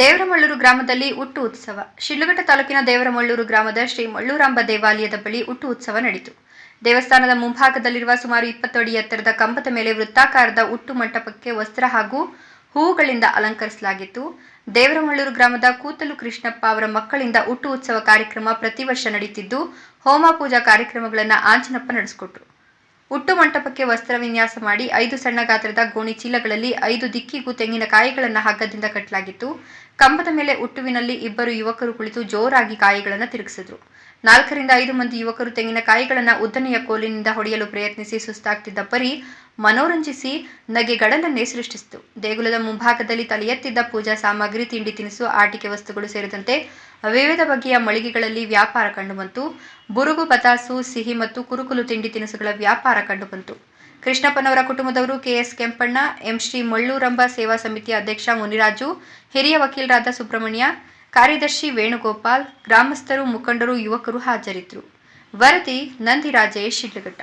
ದೇವರಮಳ್ಳೂರು ಗ್ರಾಮದಲ್ಲಿ ಉಟ್ಟು ಉತ್ಸವ. ಶಿಡ್ಲಘಟ್ಟ ತಾಲೂಕಿನ ದೇವರಮಳ್ಳೂರು ಗ್ರಾಮದ ಶ್ರೀ ಮಳ್ಳೂರಾಂಬ ದೇವಾಲಯದ ಬಳಿ ಉಟ್ಟು ಉತ್ಸವ ನಡೆಯಿತು. ದೇವಸ್ಥಾನದ ಮುಂಭಾಗದಲ್ಲಿರುವ ಸುಮಾರು ಇಪ್ಪತ್ತು ಅಡಿ ಎತ್ತರದ ಕಂಬದ ಮೇಲೆ ವೃತ್ತಾಕಾರದ ಉಟ್ಟು ಮಂಟಪಕ್ಕೆ ವಸ್ತ್ರ ಹಾಗೂ ಹೂವುಗಳಿಂದ ಅಲಂಕರಿಸಲಾಗಿತ್ತು. ದೇವರಮಳ್ಳೂರು ಗ್ರಾಮದ ಕೂತಲು ಕೃಷ್ಣಪ್ಪ ಅವರ ಮಕ್ಕಳಿಂದ ಉಟ್ಟು ಉತ್ಸವ ಕಾರ್ಯಕ್ರಮ ಪ್ರತಿ ವರ್ಷ ನಡೆಯುತ್ತಿದ್ದು ಹೋಮ ಪೂಜಾ ಕಾರ್ಯಕ್ರಮಗಳನ್ನು ಆಂಜನಪ್ಪ ನಡೆಸಿಕೊಟ್ರು. ಹುಟ್ಟು ಮಂಟಪಕ್ಕೆ ವಸ್ತ್ರ ವಿನ್ಯಾಸ ಮಾಡಿ ಐದು ಸಣ್ಣ ಗಾತ್ರದ ಗೋಣಿ ಚೀಲಗಳಲ್ಲಿ ಐದು ದಿಕ್ಕಿಗೂ ತೆಂಗಿನಕಾಯಿಗಳನ್ನು ಹಗ್ಗದಿಂದ ಕಟ್ಟಲಾಗಿತ್ತು ಕಂಬದ ಮೇಲೆ ಹುಟ್ಟುವಿನಲ್ಲಿ ಇಬ್ಬರು ಯುವಕರು ಕುಳಿತು ಜೋರಾಗಿ ಕಾಯಿಗಳನ್ನು ತಿರುಗಿಸಿದ್ರು. ನಾಲ್ಕರಿಂದ ಐದು ಮಂದಿ ಯುವಕರು ತೆಂಗಿನಕಾಯಿಗಳನ್ನು ಉದ್ದನೆಯ ಕೋಲಿನಿಂದ ಹೊಡೆಯಲು ಪ್ರಯತ್ನಿಸಿ ಸುಸ್ತಾಗ್ತಿದ್ದ ಪರಿ ಮನೋರಂಜಿಸಿ ನಗೆಗಳನ್ನೇ ಸೃಷ್ಟಿಸಿತು. ದೇಗುಲದ ಮುಂಭಾಗದಲ್ಲಿ ತಲೆ ಎತ್ತಿದ್ದ ಪೂಜಾ ಸಾಮಗ್ರಿ, ತಿಂಡಿ ತಿನಿಸು, ಆಟಿಕೆ ವಸ್ತುಗಳು ಸೇರಿದಂತೆ ವಿವಿಧ ಬಗೆಯ ಮಳಿಗೆಗಳಲ್ಲಿ ವ್ಯಾಪಾರ ಕಂಡುಬಂತು ಬುರುಗು, ಬತಾಸು, ಸಿಹಿ ಮತ್ತು ಕುರುಕುಲು ತಿಂಡಿ ತಿನಿಸುಗಳ ವ್ಯಾಪಾರ ಕಂಡುಬಂತು ಕೃಷ್ಣಪ್ಪನವರ ಕುಟುಂಬದವರು ಕೆಎಸ್ ಕೆಂಪಣ್ಣ, ಎಂ ಶ್ರೀ ಮಳ್ಳೂರಂಬ ಸೇವಾ ಸಮಿತಿಯ ಅಧ್ಯಕ್ಷ ಮುನಿರಾಜು, ಹಿರಿಯ ವಕೀಲರಾದ ಸುಬ್ರಹ್ಮಣ್ಯ, ಕಾರ್ಯದರ್ಶಿ ವೇಣುಗೋಪಾಲ್, ಗ್ರಾಮಸ್ಥರು, ಮುಖಂಡರು, ಯುವಕರು ಹಾಜರಿದ್ದರು. ವರದಿ ನಂದಿರಾಜೇಶ್ ಶಿಡ್ಲಘಟ್ಟ.